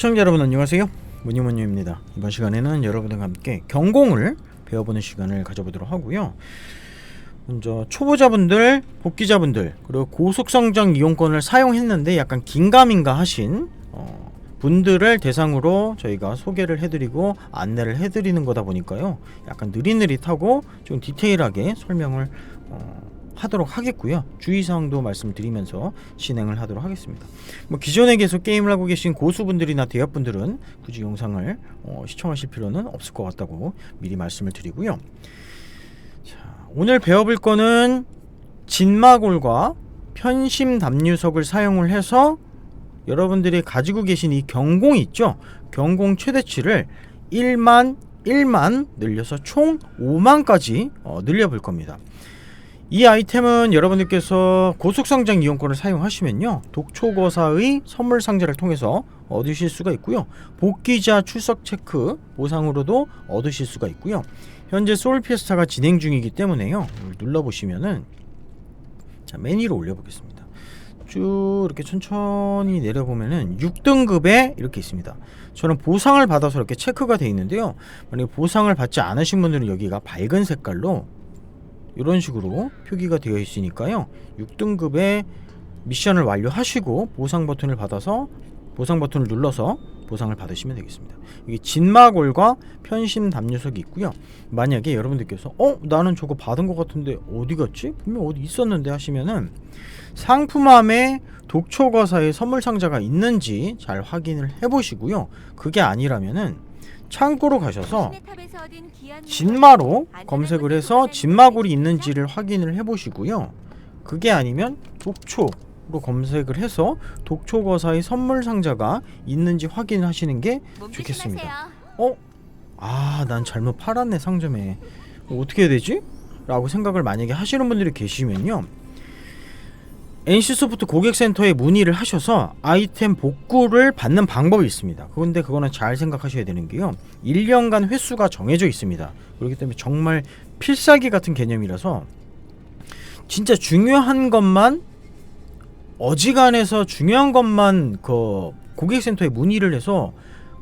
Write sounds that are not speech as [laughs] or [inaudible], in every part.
시청자 여러분 안녕하세요. 문희문유입니다. 이번 시간에는 여러분들과 함께 경공을 배워보는 시간을 가져보도록 하고요. 먼저 초보자분들 복귀자분들 그리고 고속성장 이용권을 사용했는데 약간 긴가민가 하신 어, 분들을 대상으로 저희가 소개를 해드리고 안내를 해드리는 거다 보니까요. 약간 느릿느릿하고 좀 디테일하게 설명을 어, 하도록 하겠고요 주의사항도 말씀드리면서 진행을 하도록 하겠습니다 뭐 기존에 계속 게임을 하고 계신 고수분들이나 대학분들은 굳이 영상을 어, 시청하실 필요는 없을 것 같다고 미리 말씀을 드리고요. 자, 오늘 배워볼 거는 진마골과 편심 담유석을 사용을 해서 여러분들이 가지고 계신 이 경공 있죠? 경공 최대치를 1만 1만 늘려서 총 5만까지 어, 늘려볼 겁니다. 이 아이템은 여러분들께서 고속성장 이용권을 사용하시면요 독초거사의 선물 상자를 통해서 얻으실 수가 있고요. 복귀자 출석 체크 보상으로도 얻으실 수가 있고요. 현재 소울 피에스타가 진행 중이기 때문에요. 눌러보시면은 자 메뉴로 올려보겠습니다. 쭉 이렇게 천천히 내려보면은 6등급에 이렇게 있습니다. 저는 보상을 받아서 이렇게 체크가 되어 있는데요. 만약에 보상을 받지 않으신 분들은 여기가 밝은 색깔로 이런 식으로 표기가 되어 있으니까요. 6등급의 미션을 완료하시고 보상 버튼을 받아서 보상 버튼을 눌러서 보상을 받으시면 되겠습니다. 여기 진마골과 편심 담요석이 있고요. 만약에 여러분들께서 어 나는 저거 받은 것 같은데 어디 갔지? 분명 어디 있었는데. 하시면은 상품함에 독초거사의 선물 상자가 있는지 잘 확인을 해보시고요. 그게 아니라면은 창고로 가셔서 진마로 검색을 해서 진마골이 있는지를 확인을 해보시고요. 그게 아니면 독초로 검색을 해서 독초거사의 선물 상자가 있는지 확인하시는 게 좋겠습니다. 어? 아, 난 잘못 팔았네 상점에. 어, 어떻게 해야 되지? 라고 생각을 만약에 하시는 분들이 계시면요. NC소프트 고객센터에 문의를 하셔서 아이템 복구를 받는 방법이 있습니다. 그런데 그거는 잘 생각하셔야 되는 게요. 1년간 횟수가 정해져 있습니다. 그렇기 때문에 정말 필살기 같은 개념이라서 진짜 중요한 것만 어지간해서 중요한 것만 그 고객센터에 문의를 해서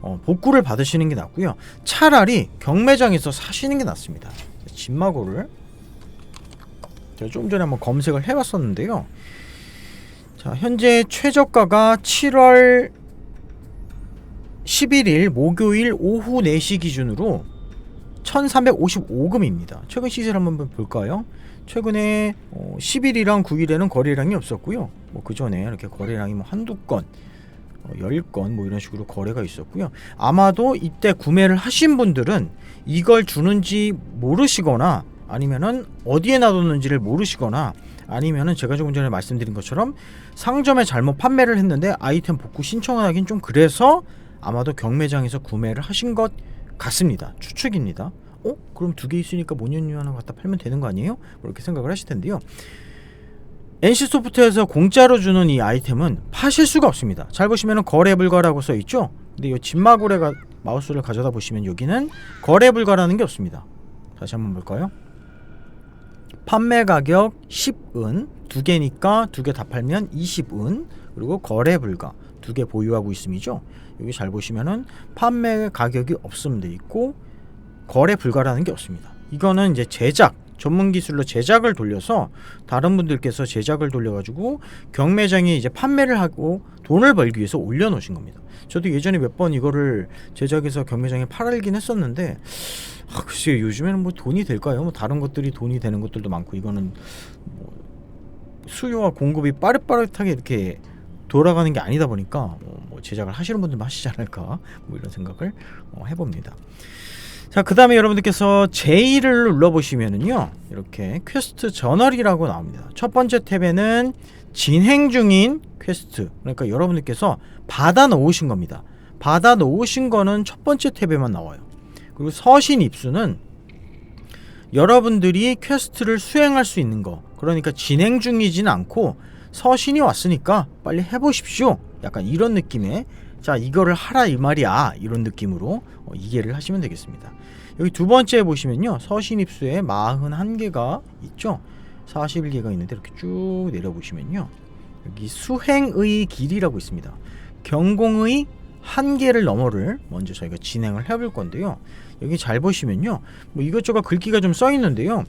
어, 복구를 받으시는 게 낫고요. 차라리 경매장에서 사시는 게 낫습니다. 진마고를 제가 좀 전에 한번 검색을 해봤었는데요. 자, 현재 최저가가 7월 11일 목요일 오후 4시 기준으로 1355금입니다. 최근 시세를 한번 볼까요? 최근에 어, 10일이랑 9일에는 거래량이 없었고요. 뭐 그 전에 이렇게 거래량이 뭐 한두 건, 어, 10건 뭐 이런 식으로 거래가 있었고요. 아마도 이때 구매를 하신 분들은 이걸 주는지 모르시거나 아니면은 어디에 놔뒀는지를 모르시거나 아니면은 제가 조금 전에 말씀드린 것처럼 상점에 잘못 판매를 했는데 아이템 복구 신청을 하긴 좀 그래서 아마도 경매장에서 구매를 하신 것 같습니다. 추측입니다. 어? 그럼 두 개 있으니까 모년유 하나 갖다 팔면 되는 거 아니에요? 뭐 이렇게 생각을 하실 텐데요. NC소프트에서 공짜로 주는 이 아이템은 파실 수가 없습니다. 잘 보시면 거래 불가라고 써 있죠. 근데 이 진마고래가 마우스를 가져다 보시면 여기는 거래 불가라는 게 없습니다. 다시 한번 볼까요? 판매 가격 10은 두 개니까 두 개 다 팔면 20은 그리고 거래 불가 두 개 보유하고 있음이죠. 여기 잘 보시면은 판매 가격이 없음 돼 있고 거래 불가라는 게 없습니다. 이거는 이제 제작 전문 기술로 제작을 돌려서 다른 분들께서 제작을 돌려가지고 경매장에 이제 판매를 하고 돈을 벌기 위해서 올려놓으신 겁니다. 저도 예전에 몇 번 이거를 제작해서 경매장에 팔긴 했었는데 아, 글쎄요 요즘에는 뭐 돈이 될까요? 뭐 다른 것들이 돈이 되는 것들도 많고 이거는 뭐 수요와 공급이 빠릇빠릇하게 이렇게 돌아가는 게 아니다 보니까 뭐 제작을 하시는 분들만 하시지 않을까 뭐 이런 생각을 어, 해봅니다. 자, 그 다음에 여러분들께서 J를 눌러보시면은요, 이렇게 퀘스트 저널이라고 나옵니다. 첫 번째 탭에는 진행 중인 퀘스트, 그러니까 여러분들께서 받아 놓으신 겁니다. 받아 놓으신 거는 첫 번째 탭에만 나와요. 그리고 서신 입수는 여러분들이 퀘스트를 수행할 수 있는 거, 그러니까 진행 중이진 않고 서신이 왔으니까 빨리 해보십시오. 약간 이런 느낌의 자 이거를 하라 이 말이야 이런 느낌으로 어, 이해를 하시면 되겠습니다 여기 두 번째 보시면요 서신 입수에 41개가 있죠 41개가 있는데 이렇게 쭉 내려보시면요 여기 수행의 길이라고 있습니다 경공의 한계를 넘어를 먼저 저희가 진행을 해볼 건데요. 여기 잘 보시면요. 뭐 이것저것 글귀가 좀 써 있는데요.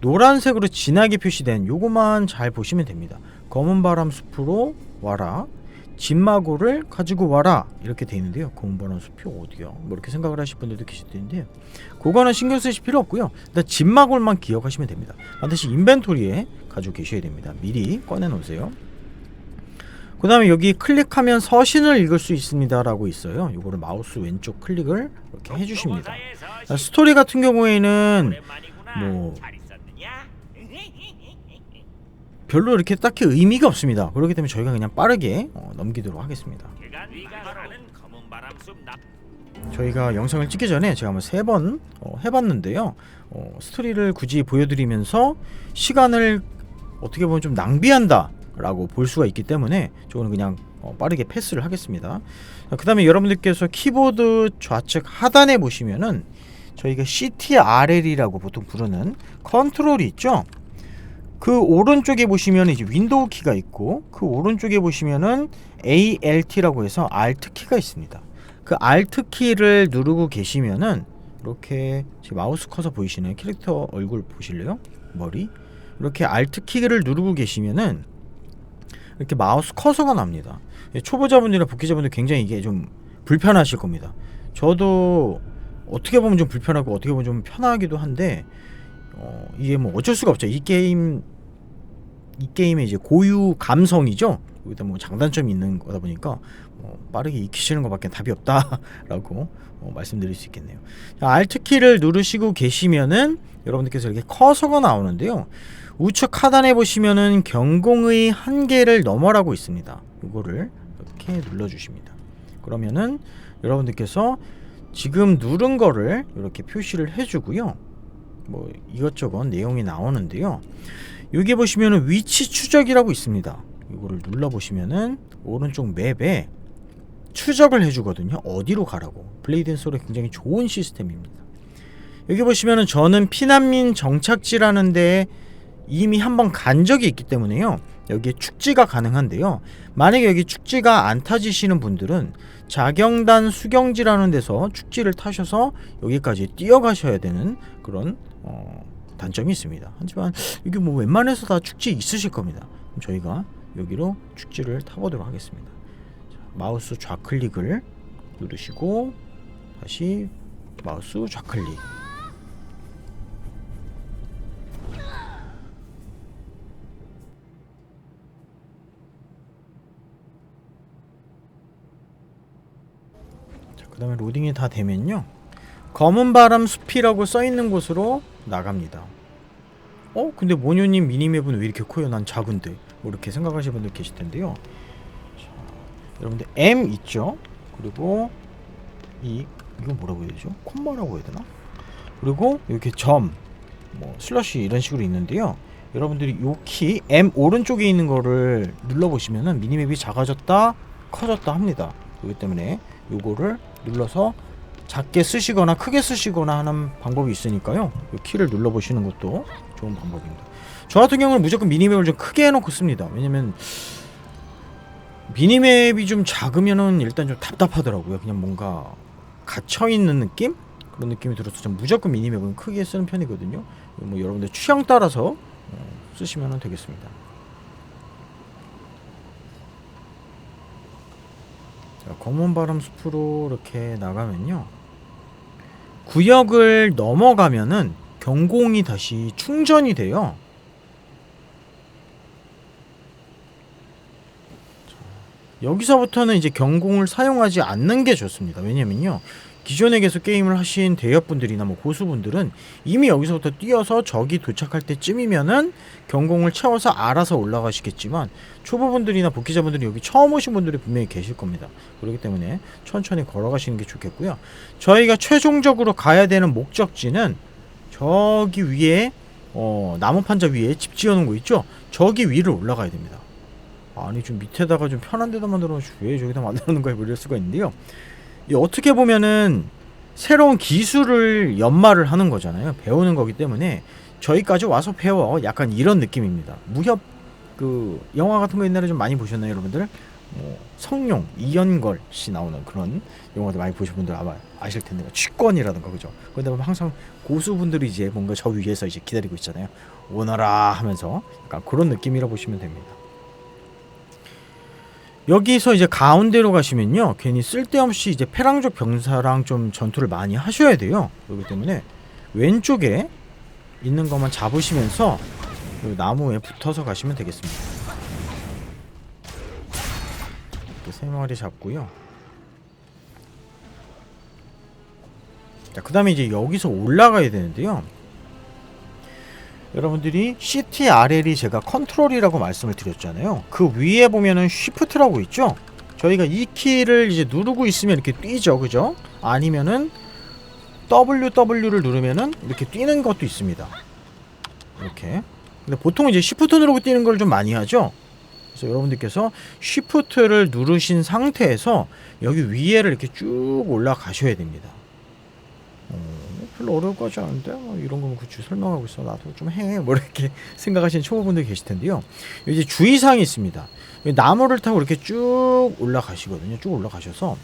노란색으로 진하게 표시된 요거만 잘 보시면 됩니다. 검은 바람 숲으로 와라. 진마고를 가지고 와라 이렇게 돼 있는데요. 검은 바람 숲이 어디야? 뭐 이렇게 생각을 하실 분들도 계실 텐데 그거는 신경 쓰실 필요 없고요. 일단 진마골만 기억하시면 됩니다. 반드시 인벤토리에 가지고 계셔야 됩니다. 미리 꺼내 놓으세요. 그 다음에 여기 클릭하면 서신을 읽을 수 있습니다 라고 있어요. 이거를 마우스 왼쪽 클릭을 이렇게 해주십니다. 자, 스토리 같은 경우에는 뭐 별로 이렇게 딱히 의미가 없습니다. 그렇기 때문에 저희가 그냥 빠르게 어, 넘기도록 하겠습니다. 저희가 영상을 찍기 전에 제가 한번 세번 어, 해봤는데요. 어, 스토리를 굳이 보여드리면서 시간을 어떻게 보면 좀 낭비한다라고 볼 수가 있기 때문에 저는 그냥 어, 빠르게 패스를 하겠습니다. 그 다음에 여러분들께서 키보드 좌측 하단에 보시면은 저희가 CTRL이라고 보통 부르는 컨트롤이 있죠. 그 오른쪽에 보시면 이제 윈도우 키가 있고 그 오른쪽에 보시면은 ALT라고 해서 Alt 키가 있습니다. 그 Alt 키를 누르고 계시면은 이렇게 제 마우스 커서 보이시나요? 캐릭터 얼굴 보실래요? 머리 이렇게 Alt 키를 누르고 계시면은 이렇게 마우스 커서가 납니다. 예, 초보자분들이나 복귀자분들 굉장히 이게 좀 불편하실 겁니다. 저도 어떻게 보면 좀 불편하고 어떻게 보면 좀 편하기도 한데 어, 이게 뭐 어쩔 수가 없죠. 이 게임 이 게임의 이제 고유 감성이죠. 여기다 뭐 장단점이 있는 거다 보니까 뭐 빠르게 익히시는 것밖에 답이 없다라고 어, [laughs] 말씀드릴 수 있겠네요. 자, Alt 키를 누르시고 계시면은 여러분들께서 이렇게 커서가 나오는데요. 우측 하단에 보시면은 경공의 한계를 넘어라고 있습니다. 이거를 이렇게 눌러주십니다. 그러면은 여러분들께서 지금 누른 거를 이렇게 표시를 해주고요. 뭐 이것저것 내용이 나오는데요. 여기 보시면은 위치 추적이라고 있습니다. 이거를 눌러 보시면은 오른쪽 맵에 추적을 해주거든요. 어디로 가라고. 블레이드 소리 굉장히 좋은 시스템입니다. 여기 보시면은 저는 피난민 정착지라는 데 이미 한번 간 적이 있기 때문에요. 여기에 축지가 가능한데요. 만약에 여기 축지가 안 타지시는 분들은 자경단 수경지라는 데서 축지를 타셔서 여기까지 뛰어가셔야 되는 그런 어, 단점이 있습니다. 하지만 이게 뭐 웬만해서 다 축지 있으실 겁니다. 저희가 여기로 축지를 타보도록 하겠습니다. 자, 마우스 좌클릭을 누르시고 다시 마우스 좌클릭. 그 다음에 로딩이 다 되면요 검은 바람 숲이라고 써있는 곳으로 나갑니다 어? 근데 모녀님 미니맵은 왜 이렇게 커요? 난 작은데 뭐 이렇게 생각하시는 분들 계실 텐데요 자, 여러분들 M 있죠? 그리고 이 이건 뭐라고 해야 되죠? 콤마라고 해야 되나? 그리고 이렇게 점, 뭐 슬러시 이런 식으로 있는데요 여러분들이 요 키 M 오른쪽에 있는 거를 눌러보시면은 미니맵이 작아졌다 커졌다 합니다 그렇기 때문에 요거를 눌러서 작게 쓰시거나 크게 쓰시거나 하는 방법이 있으니까요. 이 키를 눌러 보시는 것도 좋은 방법입니다. 저 같은 경우는 무조건 미니맵을 좀 크게 해놓고 씁니다. 왜냐면 미니맵이 좀 작으면은 일단 좀 답답하더라고요. 그냥 뭔가 갇혀 있는 느낌 그런 느낌이 들어서 좀 무조건 미니맵은 크게 쓰는 편이거든요. 뭐 여러분들 취향 따라서 어, 쓰시면 되겠습니다. 자, 검은 바람 숲으로 이렇게 나가면요. 구역을 넘어가면은 경공이 다시 충전이 돼요. 자, 여기서부터는 이제 경공을 사용하지 않는 게 좋습니다. 왜냐면요. 기존에 계속 게임을 하신 대여분들이나 뭐 고수분들은 이미 여기서부터 뛰어서 적이 도착할 때쯤이면은 경공을 채워서 알아서 올라가시겠지만 초보분들이나 복귀자분들이 여기 처음 오신 분들이 분명히 계실 겁니다. 그렇기 때문에 천천히 걸어가시는 게 좋겠고요. 저희가 최종적으로 가야 되는 목적지는 저기 위에 어, 나무 판자 위에 집 지어놓은 거 있죠? 저기 위를 올라가야 됩니다. 아니 좀 밑에다가 좀 편한 데다 만들어 왜 저기다 만들어 놓은 거야 이럴 수가 있는데요. 이 어떻게 보면은 새로운 기술을 연마를 하는 거잖아요. 배우는 거기 때문에 저희까지 와서 배워. 약간 이런 느낌입니다. 무협 그 영화 같은 거 옛날에 좀 많이 보셨나요, 여러분들? 뭐 성룡 이연걸 씨 나오는 그런 영화들 많이 보신 분들 아마 아실 텐데 취권이라든가 그죠. 그런데 보면 항상 고수분들이 이제 뭔가 저 위에서 이제 기다리고 있잖아요. 오너라 하면서 약간 그런 느낌이라 보시면 됩니다. 여기서 이제 가운데로 가시면요 괜히 쓸데없이 이제 페랑족 병사랑 좀 전투를 많이 하셔야 돼요. 그렇기 때문에 왼쪽에 있는 것만 잡으시면서 그 나무에 붙어서 가시면 되겠습니다. 이렇게 세 마리 잡고요. 자 그 다음에 이제 여기서 올라가야 되는데요 여러분들이 CTRL이 제가 컨트롤이라고 말씀을 드렸잖아요. 그 위에 보면은 쉬프트라고 있죠. 저희가 이 키를 이제 누르고 있으면 이렇게 뛰죠, 그죠? 아니면은 WW를 누르면은 이렇게 뛰는 것도 있습니다. 이렇게. 근데 보통 이제 쉬프트 누르고 뛰는 걸 좀 많이 하죠. 그래서 여러분들께서 쉬프트를 누르신 상태에서 여기 위에를 이렇게 쭉 올라가셔야 됩니다. 어, 별로 어려울 것 같지 않은데? 뭐 이런 거면 그치 설명하고 있어. 나도 좀 해. [laughs] 뭐 이렇게 생각하시는 초보분들 계실 텐데요. 이제 주의사항이 있습니다. 나무를 타고 이렇게 쭉 올라가시거든요. 쭉 올라가셔서.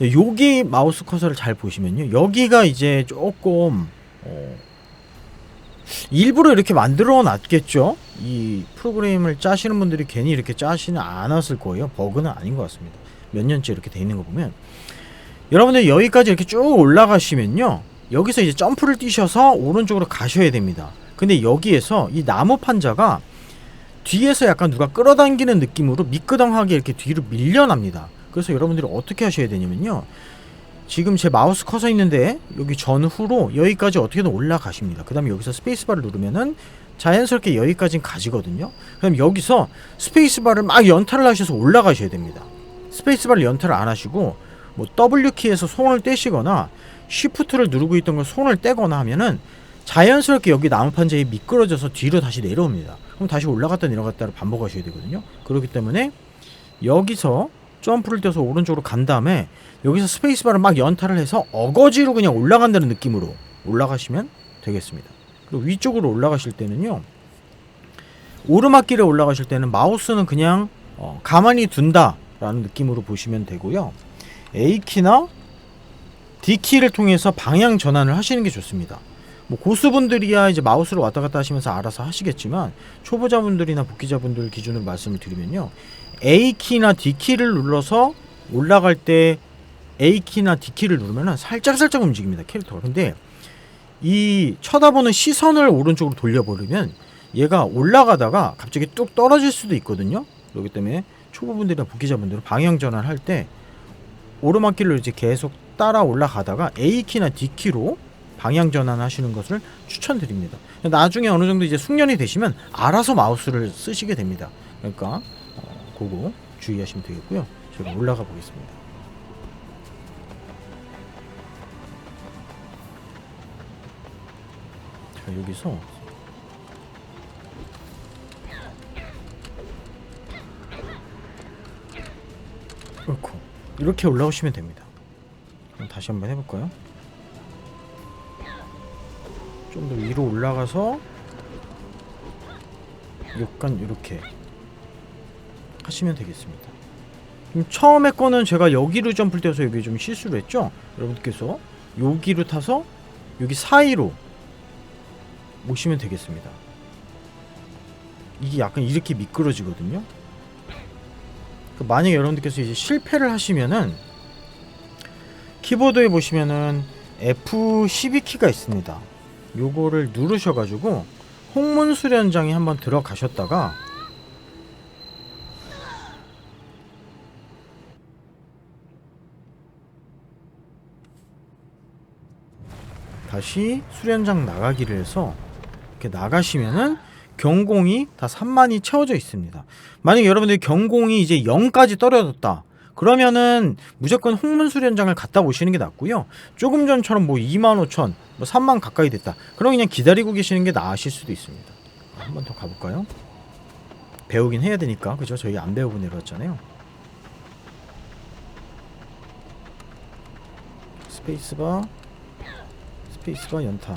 여기 마우스 커서를 잘 보시면요. 여기가 이제 조금 어, 일부러 이렇게 만들어 놨겠죠? 이 프로그램을 짜시는 분들이 괜히 이렇게 짜시는 않았을 거예요. 버그는 아닌 것 같습니다. 몇 년째 이렇게 돼 있는 거 보면 여러분들 여기까지 이렇게 쭉 올라가시면요. 여기서 이제 점프를 뛰셔서 오른쪽으로 가셔야 됩니다. 근데 여기에서 이 나무 판자가 뒤에서 약간 누가 끌어당기는 느낌으로 미끄덩하게 이렇게 뒤로 밀려납니다. 그래서 여러분들이 어떻게 하셔야 되냐면요. 지금 제 마우스 커서 있는데 여기 전후로 여기까지 어떻게든 올라가십니다. 그 다음에 여기서 스페이스바를 누르면은 자연스럽게 여기까지는 가지거든요. 그럼 여기서 스페이스바를 막 연타를 하셔서 올라가셔야 됩니다. 스페이스바를 연타를 안 하시고 뭐 W키에서 손을 떼시거나 Shift를 누르고 있던 걸 손을 떼거나 하면은 자연스럽게 여기 나무 판자에 미끄러져서 뒤로 다시 내려옵니다. 그럼 다시 올라갔다 내려갔다를 반복하셔야 되거든요. 그렇기 때문에 여기서 점프를 떼서 오른쪽으로 간 다음에 여기서 스페이스바를 막 연타를 해서 어거지로 그냥 올라간다는 느낌으로 올라가시면 되겠습니다. 그리고 위쪽으로 올라가실 때는요. 오르막길에 올라가실 때는 마우스는 그냥 어, 가만히 둔다라는 느낌으로 보시면 되고요. A키나 D키를 통해서 방향 전환을 하시는 게 좋습니다. 뭐 고수분들이야 이제 마우스를 왔다 갔다 하시면서 알아서 하시겠지만 초보자분들이나 복귀자분들 기준으로 말씀을 드리면요. A키나 D키를 눌러서 올라갈 때 A키나 D키를 누르면 살짝살짝 움직입니다. 캐릭터가. 근데 이 쳐다보는 시선을 오른쪽으로 돌려버리면 얘가 올라가다가 갑자기 뚝 떨어질 수도 있거든요. 그렇기 때문에 초보분들이나 복귀자분들은 방향 전환할 때 오르막길로 이제 계속 따라 올라가다가 A키나 D키로 방향 전환하시는 것을 추천드립니다. 나중에 어느 정도 이제 숙련이 되시면 알아서 마우스를 쓰시게 됩니다. 그러니까 어, 그거 주의하시면 되겠고요. 제가 올라가 보겠습니다. 자 여기서 이렇게 올라오시면 됩니다. 다시 한번 해볼까요? 좀 더 위로 올라가서 약간 이렇게 하시면 되겠습니다. 처음에 거는 제가 여기로 점프를 떼서 여기 좀 실수를 했죠? 여러분께서 여기로 타서 여기 사이로 오시면 되겠습니다. 이게 약간 이렇게 미끄러지거든요. 그 만약에 여러분들께서 이제 실패를 하시면은 키보드에 보시면은 F12 키가 있습니다. 요거를 누르셔가지고 홍문 수련장에 한번 들어가셨다가 다시 수련장 나가기를 해서 이렇게 나가시면은 경공이 다 3만이 채워져 있습니다. 만약 여러분들이 경공이 이제 0까지 떨어졌다. 그러면은 무조건 홍문 수련장을 갔다 오시는 게 낫고요. 조금 전처럼 뭐 2만 5천, 뭐 3만 가까이 됐다. 그럼 그냥 기다리고 계시는 게 나으실 수도 있습니다. 한 번 더 가볼까요? 배우긴 해야 되니까 그죠? 저희 안 배우고 내려왔잖아요. 스페이스바, 스페이스바 연타,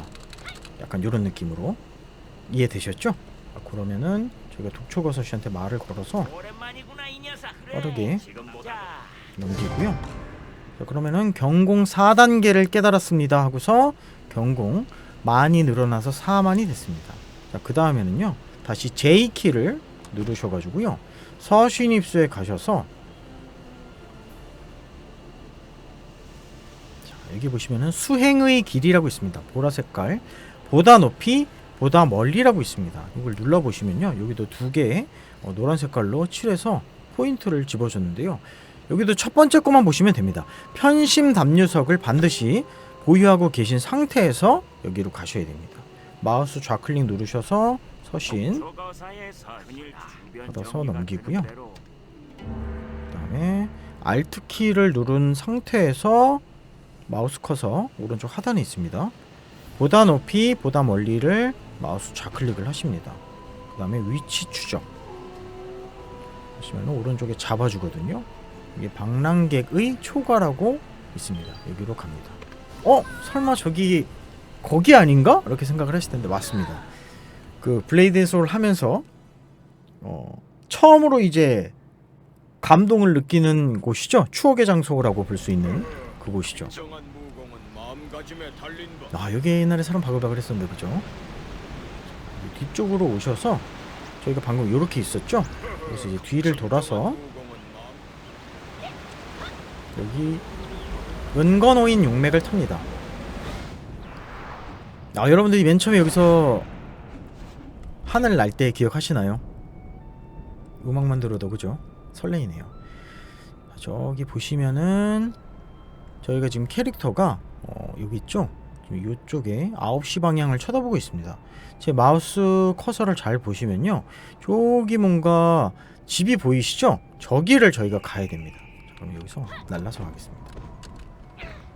약간 이런 느낌으로 이해되셨죠? 아, 그러면은 저희가 독초거서 씨한테 말을 걸어서 오랜만이구나 이 녀석. 빠르게 지금보다. 넘기고요. 자, 그러면은 경공 4단계를 깨달았습니다 하고서 경공 많이 늘어나서 4만이 됐습니다. 자, 그 다음에는요. 다시 J키를 누르셔가지고요. 서신입수에 가셔서 자, 여기 보시면은 수행의 길이라고 있습니다. 보라 색깔 보다 높이 보다 멀리라고 있습니다. 이걸 눌러 보시면요. 여기도 두 개의 어, 노란 색깔로 칠해서 포인트를 집어줬는데요. 여기도 첫 번째 것만 보시면 됩니다. 편심 담요석을 반드시 보유하고 계신 상태에서 여기로 가셔야 됩니다. 마우스 좌클릭 누르셔서 서신 받아서 넘기고요. 되는 대로 그다음에 Alt 키를 누른 상태에서 마우스 커서 오른쪽 하단에 있습니다. 보다 높이 보다 멀리를 마우스 좌클릭을 하십니다. 그 다음에 위치 추적 보시면 오른쪽에 잡아주거든요. 이게 방랑객의 초과라고 있습니다. 여기로 갑니다. 어 설마 저기 거기 아닌가? 이렇게 생각을 하실 텐데 맞습니다. 그 블레이드 소울 하면서 어 처음으로 이제 감동을 느끼는 곳이죠. 추억의 장소라고 볼 수 있는 그곳이죠. 아 여기 옛날에 사람 바글바글 했었는데 그죠? 뒤쪽으로 오셔서 저희가 방금 이렇게 있었죠? 그래서 이제 뒤를 돌아서 여기 은건호인 용맥을 탑니다. 아 여러분들이 맨 처음에 여기서 하늘 날 때 기억하시나요? 음악만 들어도 그죠? 설레이네요. 아, 저기 보시면은 저희가 지금 캐릭터가 어, 여기 있죠? 이쪽에 9시 방향을 쳐다보고 있습니다. 제 마우스 커서를 잘 보시면요. 저기 뭔가 집이 보이시죠? 저기를 저희가 가야 됩니다. 자, 그럼 여기서 날라서 가겠습니다.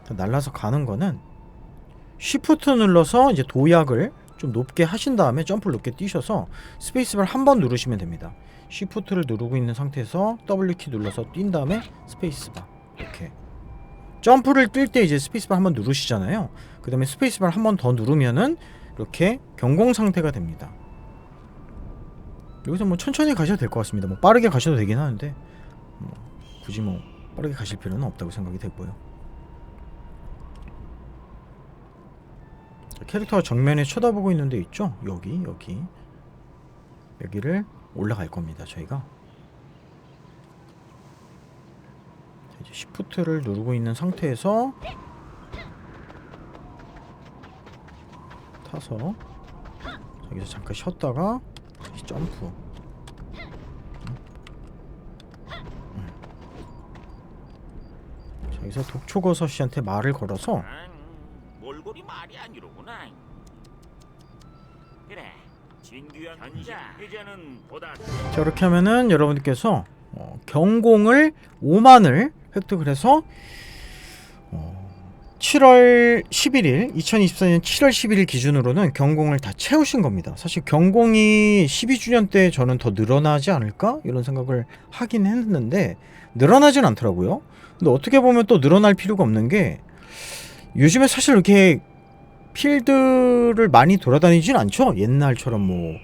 자, 날라서 가는 거는 쉬프트 눌러서 이제 도약을 좀 높게 하신 다음에 점프를 높게 뛰셔서 스페이스바를 한 번 누르시면 됩니다. 쉬프트를 누르고 있는 상태에서 W키 눌러서 뛴 다음에 스페이스바 이렇게 점프를 뛸 때 이제 스페이스바 한번 누르시잖아요. 그 다음에 스페이스바를 한번 더 누르면은 이렇게 경공 상태가 됩니다. 여기서 뭐 천천히 가셔도 될 것 같습니다. 뭐 빠르게 가셔도 되긴 하는데 뭐 굳이 뭐 빠르게 가실 필요는 없다고 생각이 되고요. 자, 캐릭터가 정면에 쳐다보고 있는 데 있죠? 여기 여기 여기를 올라갈 겁니다. 저희가 자, 이제 시프트를 누르고 있는 상태에서 타서 여기서 잠깐 쉬었다가 다시 점프. 음. 자, 여기서 독초거서 씨한테 말을 걸어서 아, 몰골이 말이 아니로구나. 그래, 이제는 보다 이렇게 하면은 여러분들께서 어, 경공을 5만을 획득을 해서 어, 7월 11일 2024년 7월 11일 기준으로는 경공을 다 채우신 겁니다. 사실 경공이 12주년 때 저는 더 늘어나지 않을까 이런 생각을 하긴 했는데 늘어나진 않더라고요. 근데 어떻게 보면 또 늘어날 필요가 없는 게 요즘에 사실 이렇게 필드를 많이 돌아다니진 않죠. 옛날처럼 뭐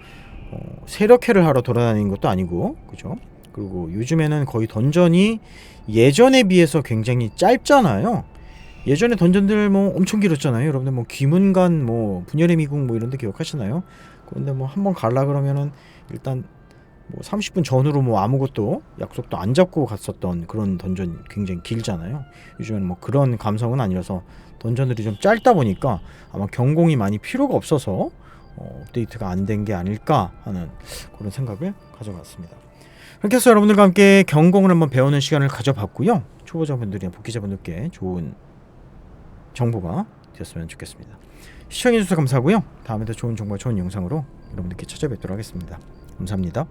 어, 세력회를 하러 돌아다니는 것도 아니고 그죠? 그리고 요즘에는 거의 던전이 예전에 비해서 굉장히 짧잖아요. 예전에 던전들 뭐 엄청 길었잖아요. 여러분들 뭐 귀문관 뭐 분열의 미궁 뭐 이런 데 기억하시나요? 그런데 뭐 한번 갈라 그러면은 일단 뭐 30분 전으로 뭐 아무것도 약속도 안 잡고 갔었던 그런 던전 굉장히 길잖아요. 요즘에는 뭐 그런 감성은 아니라서 던전들이 좀 짧다 보니까 아마 경공이 많이 필요가 없어서 어, 업데이트가 안 된 게 아닐까 하는 그런 생각을 가져봤습니다. 그렇게 해서 여러분들과 함께 경공을 한번 배우는 시간을 가져봤고요. 초보자분들이나 복귀자분들께 좋은 정보가 되었으면 좋겠습니다. 시청해주셔서 감사하고요. 다음에 더 좋은 정보와 좋은 영상으로 여러분들께 찾아뵙도록 하겠습니다. 감사합니다.